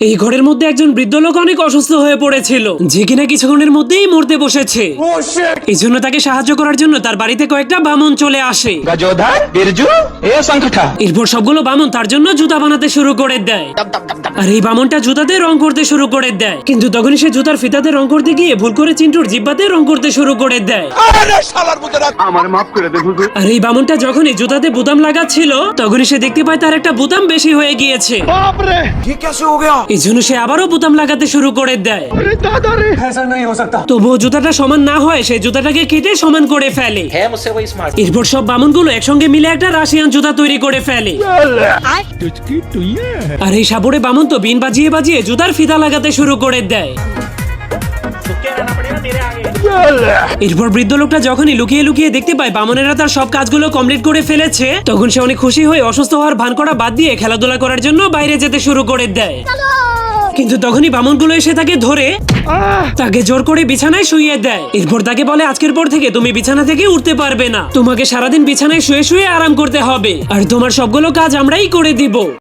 এই ঘরের মধ্যে একজন বৃদ্ধ লোক অনেক অসুস্থ হয়ে পড়েছিল। যে কিনা কিছুক্ষণের মধ্যেই মরতে বসেছে। এই জন্য তাকে সাহায্য করার জন্য তার বাড়িতে কয়েকটা বামন চলে আসে। এরপর সবগুলো বামন তার জন্য জুতা বানাতে শুরু করে দেয়। আর এই বামনটা জুতাতে রং করতে শুরু করে দেয় কিন্তু তখনই সে জুতার ফিতাতে রং করতে গিয়ে ভুল করে চিন্টুর জিব্বাতে রং করতে শুরু করে দেয় আর এই বামনটা যখনই জুতাতে বুতাম লাগাচ্ছিল তখনই সে দেখতে পায় তার একটা বুতাম বেশি হয়ে গিয়েছে ये कैसे हो गया এই জন্য সে আবারও বুতাম লাগাতে শুরু করে দেয় তবুও জুতাটা সমান না হয় সে জুতাটাকে কেটে সমান করে ফেলে है मुझसे वही स्मार्ट এরপর সব বামনগুলো একসঙ্গে মিলে একটা রাশিয়ান জুতা তৈরি করে ফেলে আর এই সাবরে বামন তো বিন বাজিয়ে বাজিয়ে জুতার ফিতা লাগাতে শুরু করে দেয়। এরপর বৃদ্ধ লোকটা যখনই লুকিয়ে লুকিয়ে দেখতে পায় বামনেরা তার সব কাজগুলো কমপ্লিট করে ফেলেছে, তখন সে অনেক খুশি হয়ে অসুস্থ হওয়ার ভান করা বাদ দিয়ে খেলাধুলা করার জন্য বাইরে যেতে শুরু করে দেয়। কিন্তু তখনই বামনগুলো এসে তাকে ধরে, তাকে জোর করে বিছানায় শুয়ে দেয়। এরপর তাকে বলে, আজকের পর থেকে তুমি বিছানা থেকে উঠতে পারবে না। তোমাকে সারাদিন বিছানায় শুয়ে শুয়ে আরাম করতে হবে। আর তোমার সবগুলো কাজ আমরাই করে দিব।